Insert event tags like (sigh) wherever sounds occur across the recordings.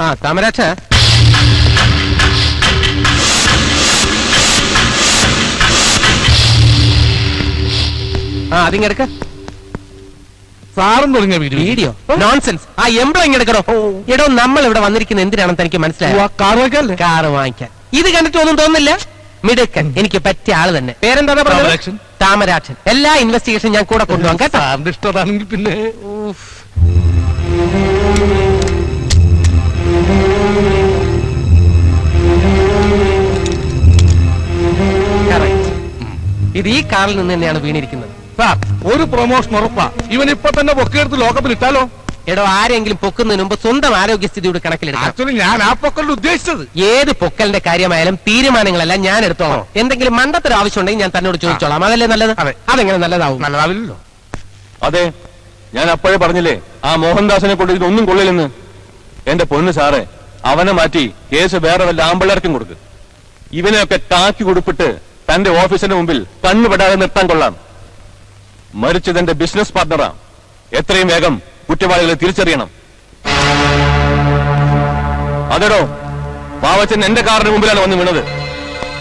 ആ കാമരാക്ഷ ആ അതിങ്ങെടുക്ക. സാറും തുടങ്ങിയ വീഡിയോ. വീഡിയോ? നോൺസെൻസ് ആ എംബ്ലം ഇങ്ങെടുക്കണോ എടോ നമ്മൾ ഇവിടെ വന്നിരിക്കുന്ന എന്തിനാണെന്ന് തനിക്ക് മനസ്സിലായോ? കാർ വയ്ക്കല്ലേ കാർ വാങ്ങിക്കാൻ. ഇത് കണ്ടിട്ട് ഒന്നും തോന്നില്ല മിടുക്കൻ എനിക്ക് പറ്റിയ ആൾ തന്നെ. പേരെന്താ പറഞ്ഞത്? താമരാക്ഷൻ എല്ലാ ഇൻവെസ്റ്റിഗേഷൻ ഞാൻ കൂടെ കൊണ്ടുപോകാം കേട്ടോ? ഇഷ്ടമാണെങ്കിൽ പിന്നെ. ഇത് ഈ കാറിൽ നിന്ന് തന്നെയാണ് വീണിരിക്കുന്നത്. സാർ ഒരു പ്രൊമോഷൻ ഉറപ്പാ. ഇവൻ ഇപ്പൊ തന്നെ പൊക്കെടുത്ത് ലോകപ്പിൽ ഇട്ടാലോ? എടോ ആരെങ്കിലും പൊക്കുന്നതിന് മുമ്പ് സ്വന്തം ആരോഗ്യസ്ഥിതിയുടെ കണക്കിലെടുക്കാം ആക്ച്വലി ഞാൻ ആ പൊക്കലിൽ ഉദ്ദേശിച്ചത്. ഏത് പൊക്കലിന്റെ കാര്യമായാലും തീരുമാനങ്ങളെല്ലാം ഞാൻ എടുത്തോളാം. എന്തെങ്കിലും മണ്ടത്തര ആവശ്യമുണ്ടെങ്കിൽ ഞാൻ തന്നോട് ചോദിച്ചോളാം. അതല്ലേ നല്ലത്? അതെ. അതെങ്ങനെ നല്ലതാവും? നല്ലതാവില്ലല്ലോ. അതെ ഞാൻ അപ്പോഴേ പറഞ്ഞില്ലേ ആ മോഹൻദാസിനെ കൊണ്ട് ഇതൊന്നും കൊള്ളില്ലെന്ന്. എന്റെ പൊന്ന് സാറേ അവനെ മാറ്റി കേസ് വേറെ വല്ല ആമ്പിള്ളേർക്കും കൊടുക്ക്. ഇവനെയൊക്കെ താക്കി കൊടുപ്പിട്ട് തന്റെ ഓഫീസിന്റെ മുമ്പിൽ കണ്ണുപെടാതെ നിർത്താൻ കൊള്ളാം. മരിച്ചതെന്റെ ബിസിനസ് പാർട്ണറാ. എത്രയും വേഗം കുറ്റവാളികളെ തിരിച്ചറിയണം. അതെടോ പാവച്ചൻ എന്റെ കാറിന് മുമ്പിലാണ് വന്ന് വീണത്.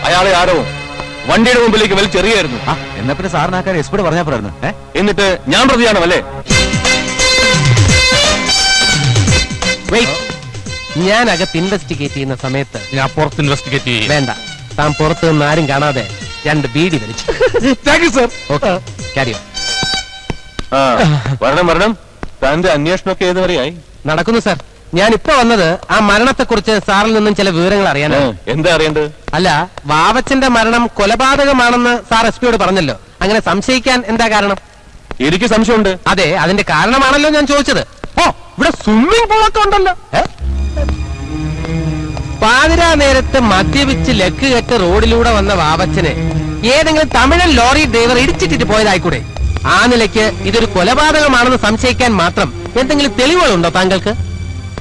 അയാളെ ആരോ വണ്ടിയുടെ മുമ്പിലേക്ക് വലിച്ചെറിയായിരുന്നു എന്നാ പിന്നെ സാറിന് ആ കാര്യം എസ്പിയോട് പറഞ്ഞാ പോരായിരുന്നു. എന്നിട്ട് ഞാൻ പ്രതിയാണോ അല്ലേ? വെയിറ്റ് ഞാൻ അകത്ത് ഇൻവെസ്റ്റിഗേറ്റ് ചെയ്യുന്ന സമയത്ത് ഞാൻ പുറത്ത് ഇൻവെസ്റ്റിഗേറ്റ് ചെയ്യും. വേണ്ട. താൻ പുറത്ത് നിന്ന് ആരും കാണാതെ രണ്ട് ബീഡി വലിച്ചു. താങ്ക് യു സർ ഓക്കെ കാര്യം ആ വരണം വരണം. തന്റെ അന്വേഷണമൊക്കെ ഏത് വരെയായി നടക്കുന്നു സാർ ഞാൻ ഇപ്പൊ വന്നത് ആ മരണത്തെ കുറിച്ച് സാറിൽ നിന്നും ചില വിവരങ്ങൾ ആ, അറിയാനാണ് എന്താ അറിയേണ്ടത്? അല്ല വാവച്ചന്റെ മരണം കൊലപാതകമാണെന്ന് സാർ എസ് പിയോട് പറഞ്ഞല്ലോ. അങ്ങനെ സംശയിക്കാൻ എന്താ കാരണം? എനിക്ക് സംശയമുണ്ട്. അതെ അതിന്റെ കാരണമാണല്ലോ ഞാൻ ചോദിച്ചത്. ഓ ഇവിടെ സ്വിമ്മിംഗ് പൂളൊക്കെ ഉണ്ടല്ലോ. ഏ? പാതിരാ നേരത്ത് മദ്യപിച്ച് ലക്ക് കെട്ട് റോഡിലൂടെ വന്ന വാവച്ചനെ ഏതെങ്കിലും തമിഴൻ ലോറി ഡ്രൈവർ ഇടിച്ചിട്ടിട്ട് പോയതായിക്കൂടെ? ആ നിലയ്ക്ക് ഇതൊരു കൊലപാതകമാണെന്ന് സംശയിക്കാൻ മാത്രം എന്തെങ്കിലും തെളിവുകളുണ്ടോ താങ്കൾക്ക്?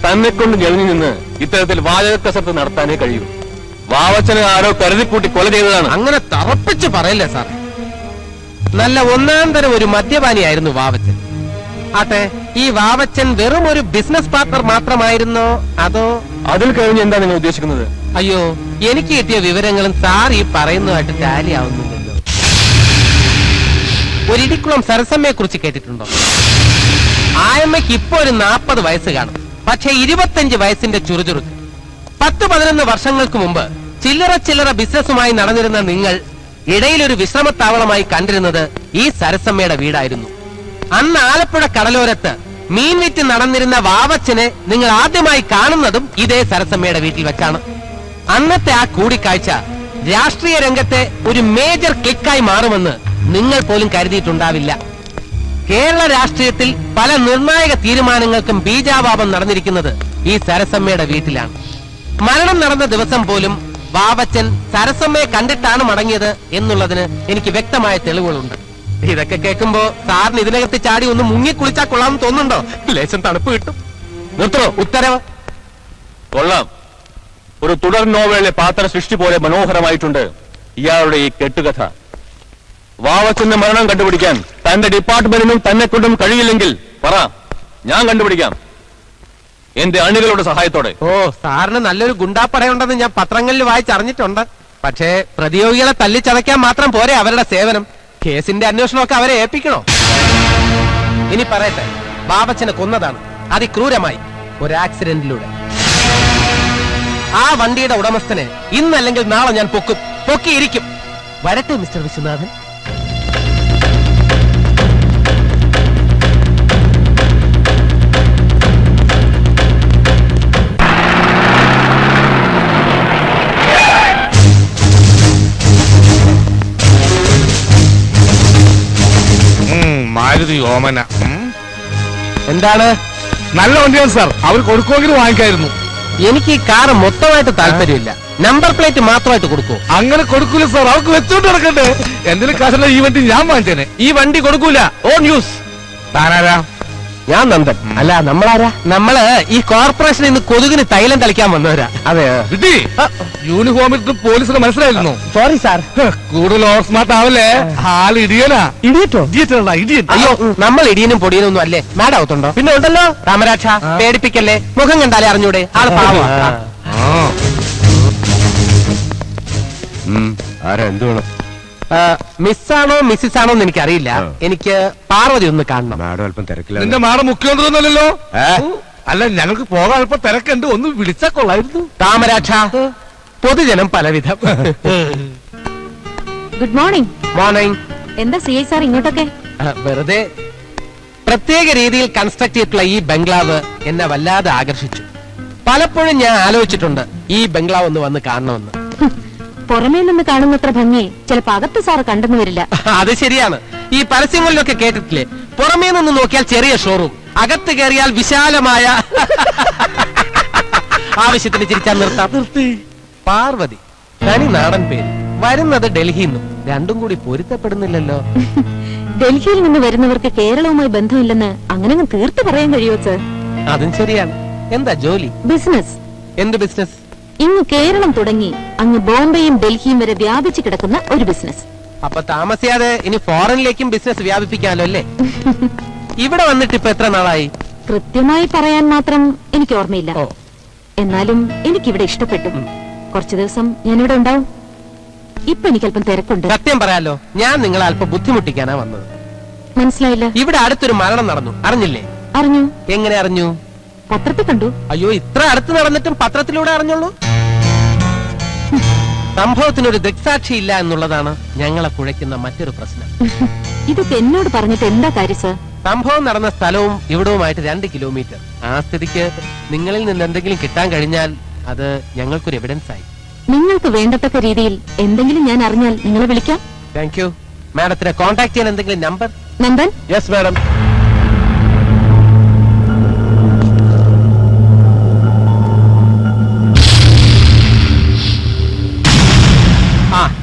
തന്നെ കൊണ്ട് ഞെളിഞ്ഞു നിന്ന് ഇത്തരത്തിൽ വാചക കസർത്ത് നടത്താനേ കഴിയൂ. വാവച്ചനെ ആരോ കരുതിക്കൂട്ടി കൊല ചെയ്തതാണ്. അങ്ങനെ തറപ്പിച്ച് പറയല്ലേ സാർ? നല്ല ഒന്നാം തരം ഒരു മദ്യപാനിയായിരുന്നു വാവച്ചൻ. ആട്ടെ ഈ വാവച്ചൻ വെറും ഒരു ബിസിനസ് പാർട്ണർ മാത്രമായിരുന്നോ? അതോ അതിൽ കഴിഞ്ഞ് എന്താ നിങ്ങൾ ഉദ്ദേശിക്കുന്നത്? അയ്യോ എനിക്ക് കിട്ടിയ വിവരങ്ങളും സാർ ഈ പറയുന്നതായിട്ട് ടാലി ആവുന്നില്ലല്ലോ ഒരിടിക്കുളം സരസമ്മയെ കുറിച്ച് കേട്ടിട്ടുണ്ടോ? ആയമ്മയ്ക്ക് ഇപ്പൊ ഒരു നാപ്പത് വയസ്സ് കാണും. പക്ഷെ ഇരുപത്തഞ്ച് വയസ്സിന്റെ ചുറുചുറുക്ക്. പത്ത് പതിനൊന്ന് വർഷങ്ങൾക്ക് മുമ്പ് ചില്ലറ ചില്ലറ ബിസിനസ്സുമായി നടന്നിരുന്ന നിങ്ങൾ ഇടയിൽ ഒരു വിശ്രമത്താവളമായി കണ്ടിരുന്നത് ഈ സരസമ്മയുടെ വീടായിരുന്നു. അന്ന് ആലപ്പുഴ കടലോരത്ത് മീൻ വിറ്റ് നടന്നിരുന്ന വാവച്ചനെ നിങ്ങൾ ആദ്യമായി കാണുന്നതും ഇതേ സരസമ്മയുടെ വീട്ടിൽ വെച്ചാണ്. അന്നത്തെ ആ കൂടിക്കാഴ്ച രാഷ്ട്രീയ രംഗത്തെ ഒരു മേജർ ക്ലിക്കായി മാറുമെന്ന് നിങ്ങൾ പോലും കരുതിയിട്ടുണ്ടാവില്ല. കേരള രാഷ്ട്രീയത്തിൽ പല നിർണായക തീരുമാനങ്ങൾക്കും ബീജാപാപം നടന്നിരിക്കുന്നത് ഈ സരസമ്മയുടെ വീട്ടിലാണ്. മരണം നടന്ന ദിവസം പോലും വാവച്ചൻ സരസമ്മയെ കണ്ടിട്ടാണ് മടങ്ങിയത് എന്നുള്ളതിന് എനിക്ക് വ്യക്തമായ തെളിവുകളുണ്ട്. ഇതൊക്കെ കേൾക്കുമ്പോ സാറിന് ഇതിനകത്ത് ചാടി ഒന്ന് മുങ്ങി കുളിച്ചാ കൊള്ളാമെന്ന് തോന്നുന്നുണ്ടോ? ലേശം തണുപ്പ് കിട്ടും. നിർത്തോ ഉത്തരവ്? കൊള്ളാം. ഒരു തുടർ നോവലിലെ പാത്ര സൃഷ്ടി പോലെ മനോഹരമായിട്ടുണ്ട് ഇയാളുടെ ഈ കെട്ടുകഥ. വാവച്ചന്റെ മരണം കണ്ടുപിടിക്കാൻ തന്റെ ഡിപ്പാർട്ട്മെന്റിനും തന്നെ കൊണ്ടും കഴിയില്ലെങ്കിൽ പറ ഞാൻ കണ്ടുപിടിക്കാം. എന്റെ അണികളുടെ സഹായത്തോടെ. ഓ സാറിന് നല്ലൊരു ഗുണ്ടാപ്പടയുണ്ടെന്ന് ഞാൻ പത്രങ്ങളിൽ വായിച്ചറിഞ്ഞിട്ടുണ്ട്. പക്ഷേ പ്രതിയോഗികളെ തല്ലിച്ചതയ്ക്കാൻ മാത്രം പോരെ അവരുടെ സേവനം. കേസിന്റെ അന്വേഷണമൊക്കെ അവരെ ഏൽപ്പിക്കണോ? ഇനി പറയട്ടെ ബാബച്ചനെ കൊന്നതാണ് അതിക്രൂരമായി ഒരു ആക്സിഡന്റിലൂടെ. ആ വണ്ടിയുടെ ഉടമസ്ഥനെ ഇന്നല്ലെങ്കിൽ നാളെ ഞാൻ പൊക്കും. പൊക്കിയിരിക്കും. വരട്ടെ മിസ്റ്റർ വിശ്വനാഥൻ. മാരുതി ഓമന. എന്താണ്? നല്ല വണ്ടിയാണ് സാർ. അവർ കൊടുക്കുമെങ്കിലും വാങ്ങിക്കായിരുന്നു. എനിക്ക് ഈ കാർ മൊത്തമായിട്ട് താല്പര്യമില്ല. നമ്പർ പ്ലേറ്റ് മാത്രമായിട്ട് കൊടുക്കൂ. അങ്ങനെ കൊടുക്കൂല സാർ. അവർക്ക് വെച്ചോണ്ട് നടക്കട്ടെ എന്തിനും കാശുള്ള ഈ വണ്ടി ഞാൻ വാങ്ങിച്ചേനെ. ഈ വണ്ടി കൊടുക്കൂല. ഓ ന്യൂസ് താനാരാ? ഞാൻ നന്ദൻ. അല്ല നമ്മളാരാ? നമ്മൾ ഈ കോർപ്പറേഷനിൽ നിന്ന് കൊതുകിന് തൈലം തളിക്കാൻ വന്നവരാ. അതെ യൂണിഫോമിൽ പോലീസിന് മനസ്സിലായിരുന്നു. സോറി സാർ കൂടുതൽ ഓവർ സ്മാർട്ട് ആവല്ലേ? ആൾ ഇടിയനാ. ഇടിയറ്റോ? ഇടിയറ്റല്ല ഇടിയൻ. അയ്യോ നമ്മൾ ഇടിയനും പൊടിയനും ഒന്നും അല്ലേ മാഡാവത്തുണ്ടോ പിന്നെ ഉണ്ടല്ലോ. രാമരാക്ഷ പേടിപ്പിക്കല്ലേ? മുഖം കണ്ടാലേ അറിഞ്ഞൂടെ? ആൾ പാവ ആരാ? എന്ത് വേണം? മിസ്സാണോ മിസ്സിസ് ആണോ എന്ന് എനിക്കറിയില്ല. എനിക്ക് പാർവതി ഒന്ന് കാണണം. മാഡം അല്പം തിരക്കില്ല നിന്റെ മാഡം മുഖ്യമന്ത്രിയൊന്നുമല്ലല്ലോ? അല്ല ഞങ്ങൾക്ക് പോകാൻ അല്പം തിരക്കുണ്ട്. ഒന്ന് വിളിച്ചാ കൊള്ളായിരുന്നു. താമരാക്ഷ പൊതുജനം പലവിധം. ഗുഡ് മോർണിംഗ് മോർണിംഗ് എന്താ സി ഐ സാർ ഇങ്ങോട്ടൊക്കെ? വെറുതെ. പ്രത്യേക രീതിയിൽ കൺസ്ട്രക്ട് ചെയ്തിട്ടുള്ള ഈ ബംഗ്ലാവ് എന്നെ വല്ലാതെ ആകർഷിച്ചു. പലപ്പോഴും ഞാൻ ആലോചിച്ചിട്ടുണ്ട് ഈ ബംഗ്ലാവ് ഒന്ന് വന്ന് കാണണമെന്ന്. പുറമേ നിന്ന് കാണുന്നത്ര ഭംഗി ചിലപ്പോ അകത്ത് സാറ് കണ്ടെന്ന് വരില്ല. അത് ശരിയാണ്. ഈ പരസ്യങ്ങളിലൊക്കെ കേട്ടിട്ടില്ലേ? പുറമേ നിന്ന് നോക്കിയാൽ ചെറിയ ഷോറൂം അകത്ത് കയറിയാൽ വിശാലമായ (laughs) ആവശ്യത്തിന് ചിരിച്ചാൽ നിർത്താം. നിർത്തി. പാർവതി തനി നാടൻ പേര്. വരുന്നത് ഡൽഹിയിൽ നിന്നും. രണ്ടും കൂടി പൊരുത്തപ്പെടുന്നില്ലല്ലോ. (laughs) ഡൽഹിയിൽ നിന്ന് വരുന്നവർക്ക് കേരളവുമായി ബന്ധമില്ലെന്ന് അങ്ങനെ തീർത്തു പറയാൻ കഴിയുമോ സർ? അതും ശരിയാണ്. എന്താ ജോലി? ബിസിനസ്. എന്ത് ബിസിനസ്? ഇങ്ങ് കേരളം തുടങ്ങി അങ്ങ് ബോംബെയും ഡൽഹിയും വരെ വ്യാപിച്ചു കിടക്കുന്ന ഒരു ബിസിനസ് അപ്പൊ താമസിയാതെ ഇനി ഫോറിനിലേക്കും ബിസിനസ് വ്യാപിപ്പിക്കാമല്ലോ അല്ലേ? (laughs) ഇവിടെ വന്നിട്ട് ഇപ്പൊ എത്ര നാളായി? കൃത്യമായി പറയാൻ മാത്രം എനിക്ക് ഓർമ്മയില്ല. ഓ. എനിക്ക് ഇവിടെ ഇഷ്ടപ്പെട്ടു. കുറച്ചു ദിവസം ഞാൻ ഇവിടെ ഉണ്ടാവും. ഇപ്പൊ എനിക്ക് അല്പം തിരക്കുണ്ട്. സത്യം പറയാലോ ഞാൻ നിങ്ങളെ അല്പം ബുദ്ധിമുട്ടിക്കാനാ വന്നത്. മനസ്സിലായില്ല. ഇവിടെ അടുത്തൊരു മരണം നടന്നു. അറിഞ്ഞില്ലേ? അറിഞ്ഞു. എങ്ങനെ അറിഞ്ഞു? പത്രത്തിൽ കണ്ടു. അയ്യോ ഇത്ര അടുത്ത് നടന്നിട്ടും പത്രത്തിലൂടെ അറിഞ്ഞുള്ളൂ സംഭവത്തിനൊരു ദൃക്സാക്ഷി ഇല്ല എന്നുള്ളതാണ് ഞങ്ങളെ കുഴയ്ക്കുന്ന മറ്റൊരു പ്രശ്നം. (laughs) ഇതൊക്കെ എന്നോട് പറഞ്ഞിട്ട് എന്താ കാര്യം സർ? സംഭവം നടന്ന സ്ഥലവും ഇവിടവുമായിട്ട് രണ്ട് കിലോമീറ്റർ. ആ സ്ഥിതിക്ക് നിങ്ങളിൽ നിന്ന് എന്തെങ്കിലും കിട്ടാൻ കഴിഞ്ഞാൽ അത് ഞങ്ങൾക്കൊരു എവിഡൻസ് ആയി. നിങ്ങൾക്ക് വേണ്ടത്തക്ക രീതിയിൽ എന്തെങ്കിലും ഞാൻ അറിഞ്ഞാൽ നിങ്ങളെ വിളിക്കാം. താങ്ക് യു മാഡത്തിനെ കോൺടാക്ട് ചെയ്യാൻ എന്തെങ്കിലും നമ്പർ നമ്പർ യെസ് മാഡം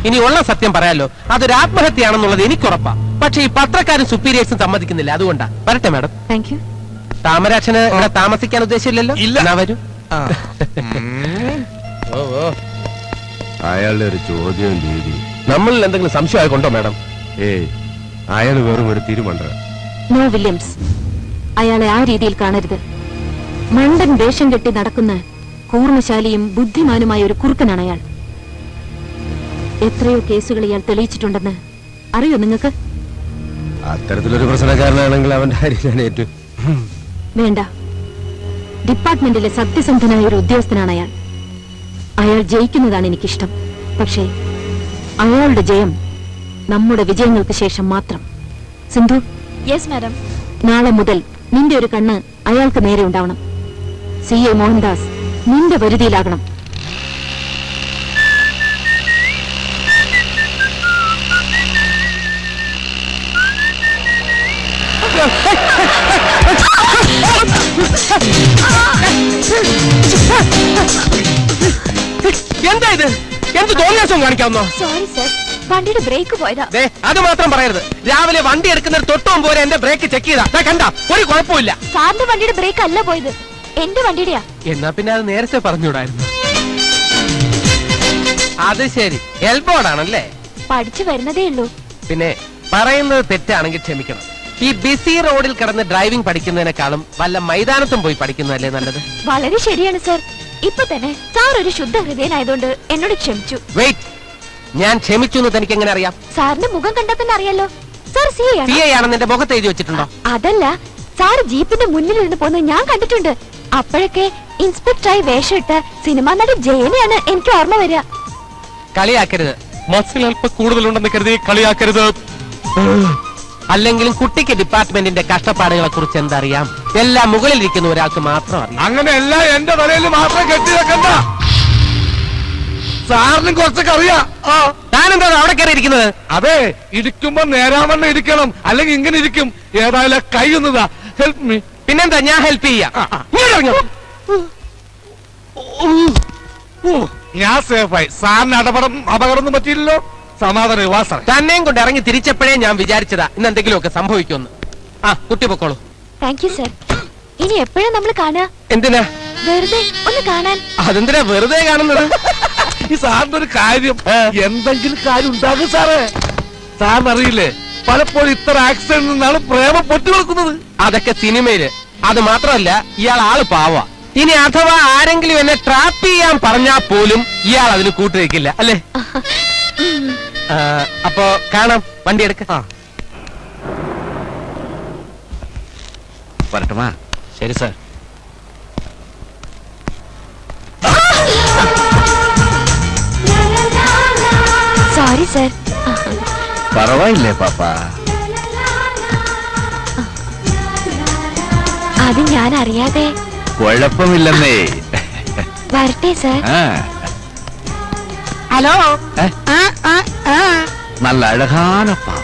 ഇനി ഉള്ള സത്യം പറയാലോ. അതൊരു ആത്മഹത്യയാണെന്നുള്ളത് എനിക്കുറപ്പാ. പക്ഷെ ഈ പത്രക്കാരും സുപ്പീരിയേഴ്സും സമ്മതിക്കുന്നില്ല. അതുകൊണ്ടാ. വരട്ടെ മാഡം. താങ്ക് യു താമരാക്ഷന് ഇവിടെ താമസിക്കാൻ ഉദ്ദേശമില്ലല്ലോ ഇല്ല. എന്നാ വരൂ. അയാളുടെ ഒരു ചോദ്യം രീതി നമ്മളിൽ എന്തെങ്കിലും സംശയമായി കൊണ്ടോ മാഡം? ഏയ് അയാൾ വെറും ഒരു തിരുമണ്ട നോ വില്യംസ്. അയാളെ ആ രീതിയിൽ കാണരുത്. മണ്ടൻ വേഷം കെട്ടി നടക്കുന്ന കൂർമ്മശാലിയും ബുദ്ധിമാനുമായ ഒരു കുറുക്കനാണ് അയാൾ. എത്രയോ കേസുകൾ ഇയാൾ തെളിയിച്ചിട്ടുണ്ടെന്ന്. അറിയോ നിങ്ങൾക്ക്? അത്തരത്തിലൊരു പ്രശ്നക്കാരനാണെങ്കിൽ അവന്റെ ഏറ്റു. വേണ്ട. ഡിപ്പാർട്ട്മെന്റിലെ സത്യസന്ധനായ ഒരു ഉദ്യോഗസ്ഥനാണ് അയാൾ. അയാൾ ജയിക്കുന്നതാണ് എനിക്കിഷ്ടം. പക്ഷേ അയാളുടെ ജയം നമ്മുടെ വിജയങ്ങൾക്ക് ശേഷം മാത്രം. സിന്ധു? Yes madam. നാളെ മുതൽ നിന്റെ ഒരു കണ്ണ് അയാൾക്ക് നേരെ ഉണ്ടാവണം. സി എ മോഹൻദാസ് നിന്റെ പരിധിയിലാകണം എന്താ ഇത്? എന്ത് തോന്നിയാസം കാണിക്കാവുന്നോ? സോറി സർ വണ്ടിയുടെ ബ്രേക്ക് പോയതാ. ദേ, അത് മാത്രം പറയരുത്. രാവിലെ വണ്ടി എടുക്കുന്ന തൊട്ടും പോലെ എന്റെ ബ്രേക്ക് ചെക്ക് ചെയ്താ. ദാ കണ്ട ഒരു കുഴപ്പമില്ല സാറിന്റെ വണ്ടിയുടെ ബ്രേക്ക് അല്ല പോയത്. എന്റെ വണ്ടിയുടെയാ. എന്നാ പിന്നെ അത് നേരത്തെ പറഞ്ഞുകൂടായിരുന്നു അത് ശരി. എൽബോർഡാണല്ലേ പഠിച്ചു വരുന്നതേ ഉള്ളൂ. പിന്നെ പറയുന്നത് തെറ്റാണെങ്കിൽ ക്ഷമിക്കണം. ഈ ബിസി റോഡിൽ കിടന്ന് ഡ്രൈവിംഗ് പഠിക്കുന്നതിനേക്കാളും വല്ല മൈതാനത്തും പോയി പഠിക്കുന്നതല്ലേ നല്ലത്? വളരെ ശരിയാണ് സർ ഇപ്പൊ തന്നെ സാർ ഒരു ശുദ്ധ ഹൃദയനായതുകൊണ്ട് എന്നോട് ക്ഷമിച്ചു. വെയിറ്റ് ഞാൻ ക്ഷമിച്ചു എന്ന് തനിക്ക് എങ്ങനെ അറിയാം? സാറിന്റെ മുഖം കണ്ടാൽ തന്നെ അറിയാലോ. സാർ സി പി ആണ്? ഐ ആണെന്ന് എന്റെ മുഖത്ത് എഴുതി വെച്ചിട്ടുണ്ടോ? അതല്ല സാർ ജീപ്പിന്റെ മുന്നിൽ നിന്ന് പോകുന്നത് ഞാൻ കണ്ടിട്ടുണ്ട്. അപ്പോഴൊക്കെ ഇൻസ്പെക്ടറായി വേഷമിട്ട് സിനിമാ നടി ജയനെയാണ് എനിക്ക് ഓർമ്മ വരിക. കളിയാക്കരുത്. മസിൽ അല്പം കൂടുതലുണ്ടെന്ന് കരുതി കളിയാക്കരുത്. അല്ലെങ്കിലും കുട്ടിക്ക് ഡിപ്പാർട്ട്മെന്റിന്റെ കഷ്ടപ്പാടുകളെ കുറിച്ച് എന്തറിയാം? എല്ലാം മുകളിലിരിക്കുന്ന ഒരാൾക്ക് മാത്രം അറിയാം. അങ്ങനെ എല്ലാം എന്റെ തലയിൽ മാത്രം കെട്ടി വെക്കണ്ട. സാറിനും കുറച്ചൊക്കെ അറിയാം. ആ. താനെന്താ അവിടെ കയറി ഇരിക്കുന്നത്? അതെ ഇരിക്കുമ്പോ നേരാവണ്ണം ഇരിക്കണം. അല്ലെങ്കിൽ ഇങ്ങനെ ഇരിക്കും. ഏതായാലും കൈ ഒന്നതാ ഹെൽപ്പ് മീ പിന്നെന്താ? ഞാൻ ഹെൽപ്പ് ചെയ്യാം. ആ, ആ. ഇങ്ങോട്ട് ഇറങ്ങ്. ഞാൻ സേഫായി സാറിന് അപകടം അപകടമൊന്നും പറ്റിയില്ലല്ലോ. സമാധാനം വാ തന്നെയും കൊണ്ട് ഇറങ്ങി തിരിച്ചപ്പോഴേ ഞാൻ വിചാരിച്ചതാ ഇന്ന് എന്തെങ്കിലുമൊക്കെ സംഭവിക്കുമെന്ന്. ആ കുട്ടി പൊക്കോളൂ. താങ്ക് യു സർ ഇനി എപ്പോഴാ നമ്മൾ കാണുക എന്തിനാ? വെറുതെ ഒന്ന് കാണാൻ. അതെന്തിനാ വെറുതെ കാണുന്നത്? (laughs) ഈ സാറിന്റെ ഒരു കാര്യം. എന്തെങ്കിലും കാര്യം ഉണ്ടാകും സാറേ. സാറിന് അറിയില്ലേ പലപ്പോഴും ഇത്ര ആക്സിഡന്റ് നിന്നാണ് പ്രേമം പൊട്ടിവെക്കുന്നത്. അതൊക്കെ സിനിമയിൽ. അത് മാത്രമല്ല ഇയാൾ ആൾ പാവ. ഇനി അഥവാ ആരെങ്കിലും എന്നെ ട്രാപ്പ് ചെയ്യാൻ പറഞ്ഞാൽ പോലും ഇയാൾ അതിന് കൂട്ടുവെക്കില്ല അല്ലേ? അപ്പോ കാണാം. വണ്ടി എടുക്ക. വരട്ടുമാ. ശരി സാർ. സോറി സർ പറവായില്ലേ പാപ്പ? അത് ഞാൻ അറിയാതെ കുഴപ്പമില്ലെന്നേ. വരട്ടെ സർ ആ, ഹലോ ഏ? நல்ல அழகான பாப்பா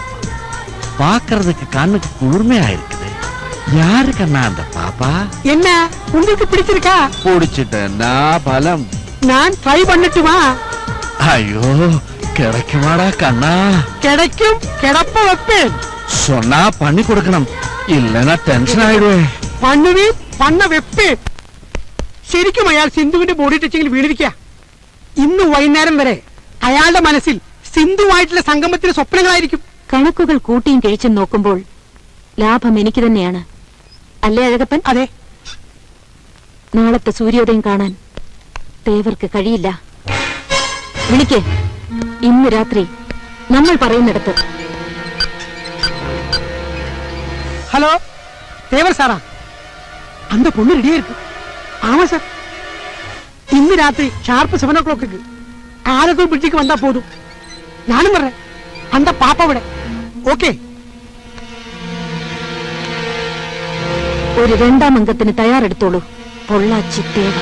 பாக்குறதுக்கு கண்ணுக்கு குளிர்மையா இருக்குது யாரு கண்ணா அந்த பாப்பா என்ன உங்களுக்கு பிடிச்சிருக்கா பிடிச்சிட்டேன்னா பலம் நான் ட்ரை பண்ணட்டுமா ஐயோ கிடைக்குமாடா கண்ணா கிடைக்கும் கிடப்ப வைப்பேன் சொன்னா பண்ணி கொடுக்கணும் இல்லைன்னா ടെൻഷൻ ആയിടുവേ പണ്ണുവീൻ പണ്ണ വെപ്പ് ശരിക്കും അയാൾ സിന്ധുവിന്റെ ബോഡി ടച്ചിങ്ങിൽ വീണിരിക്കുക ഇന്ന് വൈകുന്നേരം വരെ അയാളുടെ മനസ്സിൽ സിന്ധുവായിട്ടുള്ള സംഗമത്തിന് സ്വപ്നങ്ങളായിരിക്കും കണക്കുകൾ കൂട്ടിയും കിഴിച്ചും നോക്കുമ്പോൾ ലാഭം എനിക്ക് തന്നെയാണ് അല്ലേ അഴകപ്പൻ അതെ നാളത്തെ സൂര്യോദയം കാണാൻ തേവർക്ക് കഴിയില്ല വിളിക്ക് ഇന്ന് രാത്രി നമ്മൾ പറയുന്നിടത്ത് ஹலோ தேவர் சாரா அந்த பொண்ணு ரெடியா இருக்கு ஆமா சார் இന്ന് രാത്രി sharp seven o'clock Alathur ബ്രിഡ്ജിക്ക് വന്നാ പോതും ഞാനും പറയാം അന്ത പാപ്പ ഓക്കെ. ഒരു രണ്ടാം അംഗത്തിന് തയ്യാറെടുത്തോളൂ. പൊള്ളാച്ചി തേവ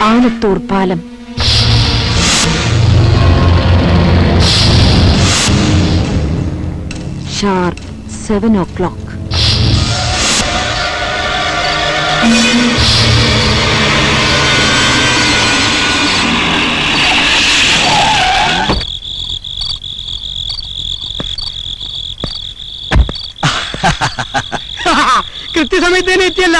ആലത്തൂർ പാലം. സെവൻ ഓ (laughs) കൃത്യസമയത്ത് തന്നെ എത്തിയല്ല.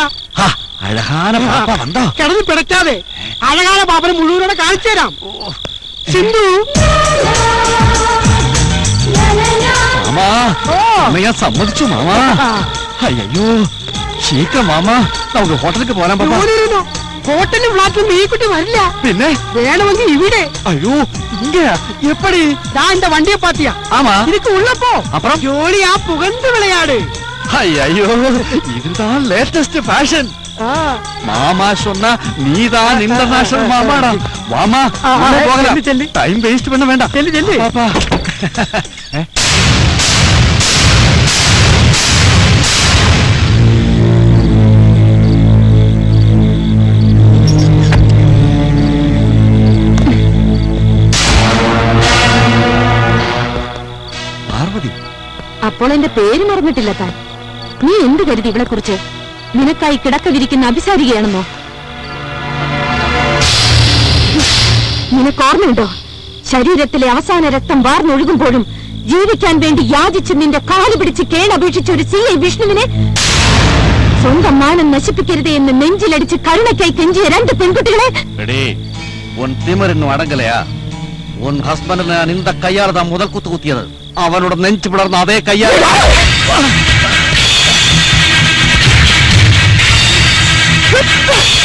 അഴകാന പാപ്പ വന്നോ? കിടന്ന് പിടക്കാതെ അഴകാല പാപ്പനെ മുഴുവനോടെ കാണിച്ചു തരാം. സിന്ധു. മാമാ സമ്മതിച്ചു മാമാ. അയ്യോ ശീക്രം മാമാ നമുക്ക് ഹോട്ടലിലേക്ക് പോരാൻ പാപ്പ ജോലിയിരുന്നോ ഹോട്ടലിലും ഫ്ലാറ്റിലും ഈ കുട്ടി വരില്ല പിന്നെ വേണമെങ്കിൽ ഇവിടെ അയ്യോ ഇങ്ങ എപ്പടി ദാ இந்த வண்டியை பாத்தியா ஆமா. இதுக்கு உள்ளப்போ அப்புறம்? ஜோலியா புகழ்ந்து விளையாடு ஐயோ இதுதான் லேட்டஸ்ட் ஃபேஷன் ஆ. மாமா சொன்னா நீதான் இன்டர்நேஷனல் மாமாடா வாமா ஆ, உள்ள ஆ, போகலாம் செல்லு, செல்லு. டைம் வேஸ்ட் பண்ண வேண்டாம் செல்லு, செல்லு. பாப்பா അപ്പോൾ എന്റെ പേര് മറന്നിട്ടില്ല താൻ. നീ എന്ത് കരുതി ഇവിടെ കുറിച്ച്? നിനക്കായി കിടക്ക വിരിക്കുന്ന അഭിസാരികയാണെന്നോ നിനക്കോർമ്മയുണ്ടോ ശരീരത്തിലെ അവസാന രക്തം വാർന്നൊഴുകുമ്പോഴും ജീവിക്കാൻ വേണ്ടി യാചിച്ച് നിന്റെ കാൽ പിടിച്ച് കേണപേക്ഷിച്ച ഒരു സി ഐ വിഷ്ണുവിനെ സ്വന്തം മാനം നശിപ്പിക്കരുതേ എന്ന് നെഞ്ചിലടിച്ച് കരുണയ്ക്കായി കെഞ്ചിയ രണ്ട് പെൺകുട്ടികളെ. അടങ്ങലയാ ഉൻ ഹസ്ബൻഡിന് ഞാൻ ഇന്ത കയ്യാൽ താൻ മുതൽ കുത്തു കുത്തിയത്. അവനോട് നെഞ്ചു പിളർന്ന അതേ കയ്യാൽ ആ (laughs) (laughs)